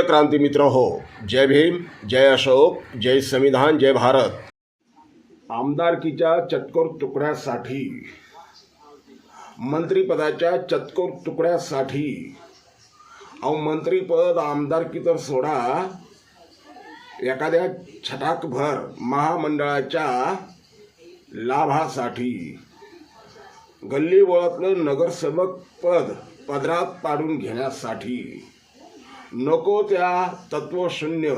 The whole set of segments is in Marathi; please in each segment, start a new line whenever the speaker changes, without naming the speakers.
प्रिय क्रांती मित्र हो जय भीम जय अशोक जय संविधान जय भारत. आमदारकीच्या चतकोर तुकड्यासाठी मंत्रिपदाच्या चतकोर तुकड्यासाठी अहो मंत्रीपद आमदारकी तर सोडा. एखाद्या छटाकभर महामंडळाच्या लाभासाठी गल्ली ओळखलं नगरसेवक पद पदरात पाडून घेण्यासाठी नको त्या तत्वशून्य.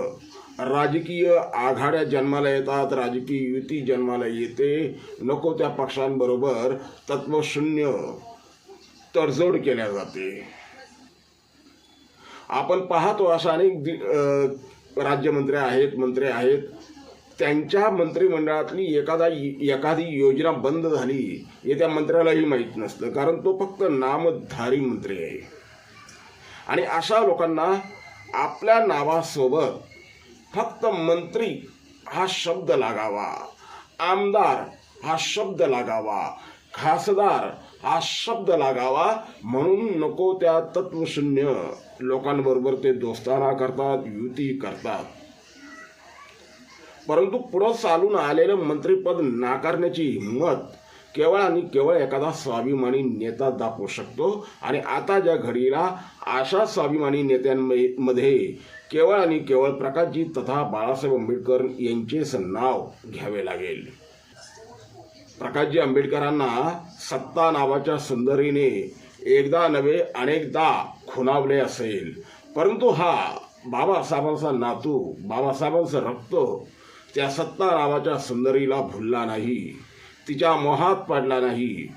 राजकीय आघाड्या जन्माला येतात राजकीय युती जन्माला येते. नको त्या पक्षांबरोबर तत्वशून्य तडजोड केल्या जाते. आपण पाहतो अशा अनेक दि- राज्यमंत्री आहेत मंत्री आहेत. त्यांच्या मंत्रिमंडळातली एखादा एखादी योजना बंद झाली हे त्या मंत्र्यालाही माहीत नसतं. कारण तो फक्त नामधारी मंत्री आहे. आणि अशा लोकांना आपल्या नावासोबत फक्त मंत्री हा शब्द लागावा आमदार हा शब्द लागावा खासदार हा शब्द लागावा म्हणून नको त्या तत्वशून्य लोकांबरोबर ते दोस्ताना करतात युती करतात. परंतु पुढं चालून आलेलं मंत्रिपद नाकारण्याची हिंमत केवळ आणि केवळ एखादा स्वाभिमानी नेता दाखवू शकतो. आणि आता ज्या घडीला अशा स्वाभिमानी नेत्यांमध्ये केवळ आणि केवळ प्रकाशजी तथा बाळासाहेब आंबेडकर यांचेच नाव घ्यावे लागेल. प्रकाशजी आंबेडकरांना सत्ता नावाच्या सुंदरीने एकदा नव्हे अनेकदा खुणावले असेल. परंतु हा बाबासाहेबांचा नातू बाबासाहेबांचं रक्त त्या सत्ता नावाच्या सुंदरीला भुलला नाही. तिच्या मोहात पडला नाही.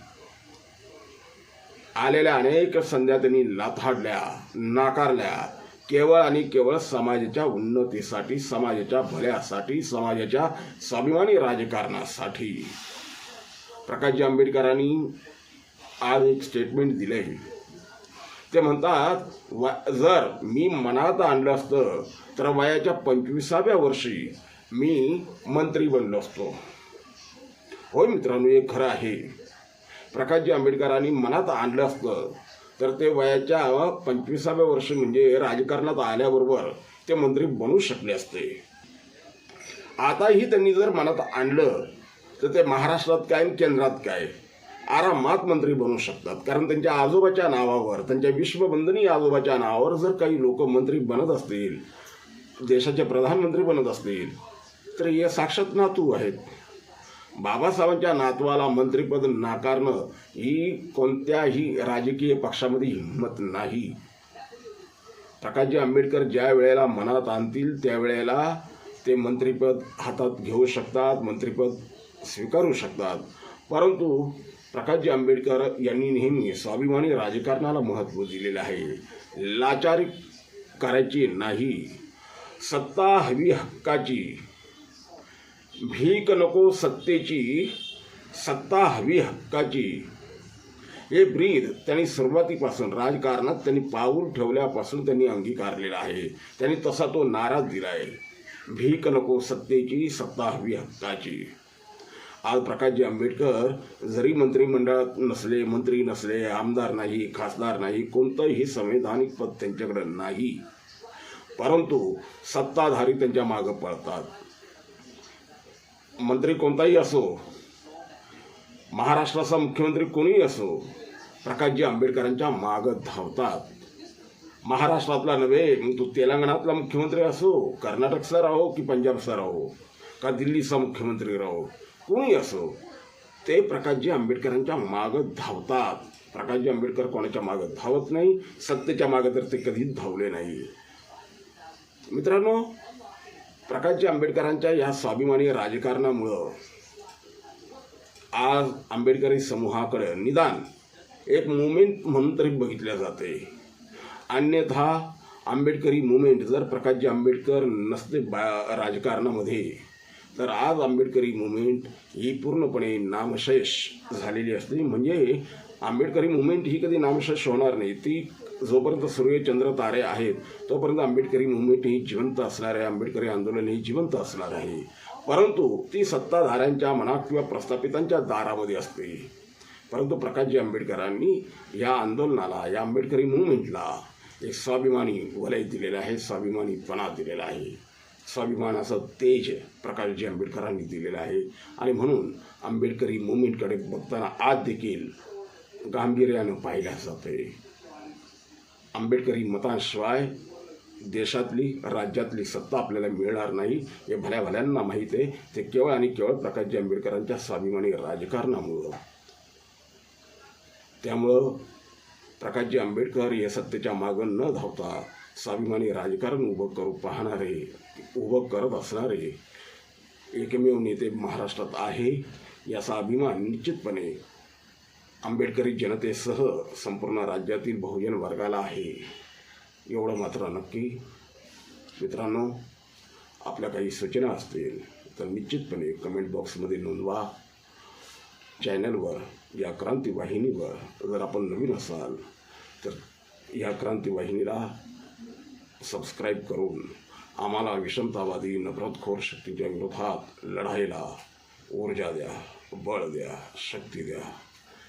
आलेल्या अनेक संध्या त्यांनी लाथाडल्या नाकारल्या केवळ आणि केवळ समाजाच्या उन्नतीसाठी समाजाच्या भल्यासाठी समाजाच्या स्वाभिमानी राजकारणासाठी. प्रकाशजी आंबेडकरांनी आज एक स्टेटमेंट दिले. ते म्हणतात व जर मी मनात आणलं असतं तर वयाच्या पंचवीसाव्या वर्षी मी मंत्री बनलो असतो. होय मित्रांनो हे खरं आहे. प्रकाशजी आंबेडकरांनी मनात आणलं असतं. तर ते वयाच्या पंचवीसाव्या वर्षी म्हणजे राजकारणात आल्याबरोबर ते मंत्री बनू शकले असते. आताही त्यांनी जर मनात आणलं तर ते महाराष्ट्रात काय आणि केंद्रात काय? आरामात मंत्री बनू शकतात. कारण त्यांच्या आजोबाच्या नावावर त्यांच्या विश्वबंधनी आजोबाच्या नावावर जर काही लोक मंत्री बनत असतील देशाचे प्रधानमंत्री बनत असतील तर हे साक्षात नातू आहेत. बाबासाहेबांच्या नातवाला मंत्रिपद नाकारणं ही कोणत्याही राजकीय पक्षामध्ये हिंमत नाही. प्रकाशजी आंबेडकर ज्या वेळेला मनात आणतील त्यावेळेला ते मंत्रिपद हातात घेऊ शकतात मंत्रिपद स्वीकारू शकतात. परंतु प्रकाशजी आंबेडकर यांनी नेहमी स्वाभिमानी राजकारणाला महत्त्व दिलेलं आहे. लाचारी करायची नाही. सत्ता हवी हक्काची. भीक नको सत्तेची सत्ता हवी हक्काची. हे ब्रीद त्यांनी सुरुवातीपासून राजकारणात त्यांनी पाऊल ठेवल्यापासून त्यांनी अंगीकारलेला आहे. त्यांनी तसा तो नाराज दिला आहे. भीक नको सत्तेची सत्ता हवी हक्काची. आज प्रकाशजी आंबेडकर जरी मंत्रिमंडळात नसले मंत्री नसले आमदार नाही खासदार नाही कोणतंही संवैधानिक पद त्यांच्याकडे नाही. परंतु सत्ताधारी त्यांच्या मागं पळतात. मंत्री कोणताही असो महाराष्ट्राचा मुख्यमंत्री कोणीही असो प्रकाशजी आंबेडकरांच्या मागं धावतात. महाराष्ट्रातला नव्हे मग तो तेलंगणातला मुख्यमंत्री असो कर्नाटकचा राहो की पंजाबचा राहो का दिल्लीचा मुख्यमंत्री राहो कोणी असो ते प्रकाशजी आंबेडकरांच्या मागं धावतात. प्रकाशजी आंबेडकर कोणाच्या मागं धावत नाही सत्तेच्या मागं तर ते कधीच धावले नाही. मित्रांनो प्रकाशजी आंबेडकरांच्या ह्या स्वाभिमानी राजकारणामुळं आज आंबेडकरी समूहाकडे निदान एक मुवमेंट म्हणून तरी बघितल्या जाते. अन्यथा आंबेडकरी मुवमेंट जर प्रकाशजी आंबेडकर नसते बा राजकारणामध्ये तर आज आंबेडकरी मुवमेंट ही पूर्णपणे नामशेष झालेली असते. म्हणजे आंबेडकरी मुवमेंट ही कधी नामशेष होणार नाही. ती जोपर्यंत सूर्य चंद्र तारे आहेत तोपर्यंत आंबेडकरी मुवमेंट ही जिवंत असणार आहे. आंबेडकरी आंदोलन ही जिवंत असणार आहे. परंतु ती सत्ताधाऱ्यांच्या मनात किंवा प्रस्थापितांच्या दारामध्ये असते. परंतु प्रकाशजी आंबेडकरांनी या आंदोलनाला या आंबेडकरी मुवमेंटला एक स्वाभिमानी वलय दिलेलं आहे स्वाभिमानीपणा दिलेला आहे. स्वाभिमानाचं तेज प्रकाशजी आंबेडकरांनी दिलेलं आहे. आणि म्हणून आंबेडकरी मुवमेंटकडे बघताना आज देखील गांभीर्यानं पाहिल्या जाते आंबेडकरी मतांशिवाय देशातली राज्यातली सत्ता आपल्याला मिळणार नाही हे भल्या भल्यांना माहीत आहे. ते केवळ आणि केवळ प्रकाशजी आंबेडकरांच्या स्वाभिमानी राजकारणामुळं. त्यामुळं प्रकाशजी आंबेडकर हे सत्तेच्या मागं न धावता स्वाभिमानी राजकारण उभं करू पाहणारे उभं करत असणारे एकमेव नेते महाराष्ट्रात आहे याचा अभिमान निश्चितपणे आंबेडकरी जनतेसह संपूर्ण राज्यातील बहुजन वर्गाला आहे. एवढं मात्र नक्की. मित्रांनो आपल्या काही सूचना असतील तर निश्चितपणे कमेंट बॉक्समध्ये नोंदवा. चॅनलवर या क्रांतीवाहिनीवर जर आपण नवीन असाल तर या क्रांतीवाहिनीला सबस्क्राईब करून आम्हाला विषमतावादी नफरतखोर शक्तीच्या विरोधात लढायला ऊर्जा द्या बळ द्या शक्ती द्या.